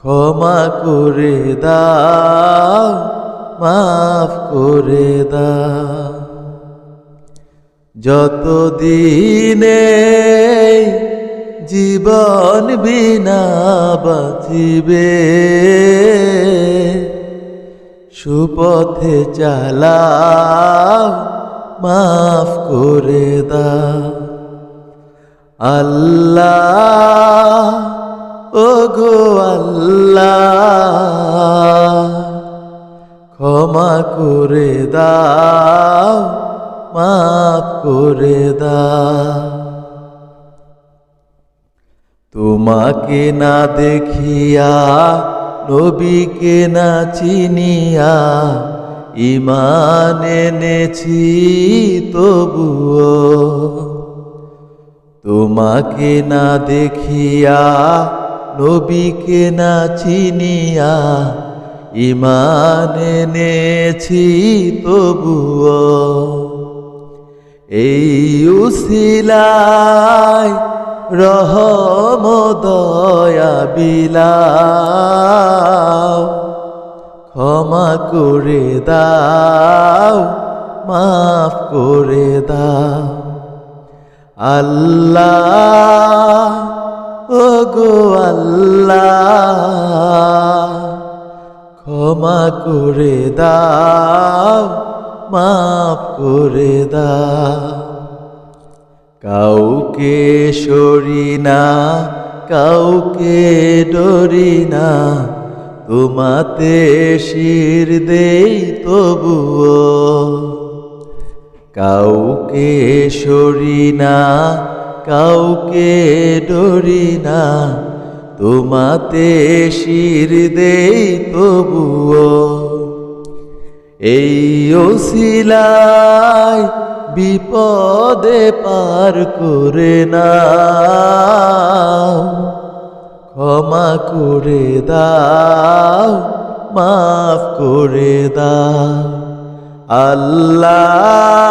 ক্ষমা করে দাও, মাফ করে দাও। যত দিনে জীবন বিনা বাঁচিবে, সুপথে চালাও, মাফ করে দাও। আল্লাহ ও গো আল্লাহ, ক্ষমা করে দাও, মাফ করে দাও। তোমাকে না দেখিয়া, নবীকে না চিনিয়া ইমান এনেছি তবুও। তোমাকে না দেখিয়া নবীকে না চিনিয়া ইমান এনেছি তবুও। এই উসিলায় রহম দয়া বিলাও। ক্ষমা করে দাও, মাফ করে দাও। আল্লাহ ও গো ক্ষমা করে দাও, মাফ করে দাও। কাউকে সরি না, কাউকে ডরি না, তোমাতে শির দেই তবুও। কাউকে সরি না কাউকে ডরি না, তোমাতে শির দেই তবুও। এই ওসিলায় বিপদে পার করে না, ক্ষমা করে দাও, মাফ করে দাও। আল্লাহ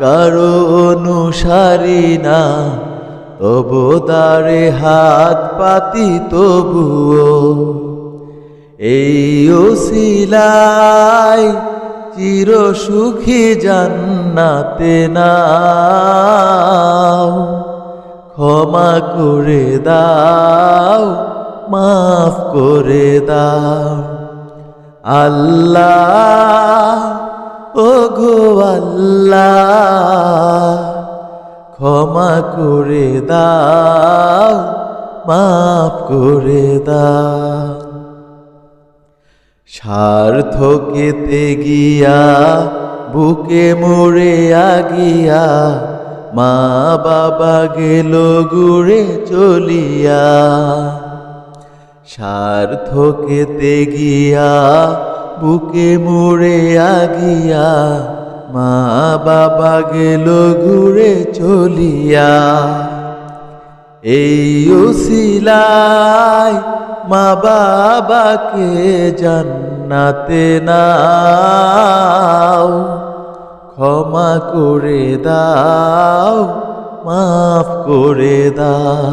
কারও অনুসারী না, তবু দারে হাত পাতি তবুও। এই ওসিলায় চির সুখী জান্নাতে নাও। ক্ষমা করে দাও, মাফ করে দাও। আল্লাহ ও গো আল্লাহ। ক্ষমা করে দাও, মাফ করে দাও। স্বার্থকেতে গিয়া, বুকে মরে আগিয়া, মা বাবা গেল গুড়ে চলিয়া। স্বার্থকেতে গিয়া, বুকে মরে আগিয়া মা বাবা গেল ঘুরে চলিয়া। এই উসিলায় মা বাবাকে জান্নাতে নাও। ক্ষমা করে দাও, মাফ করে দাও।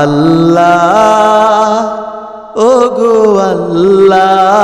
আল্লাহ ও গো আল্লাহ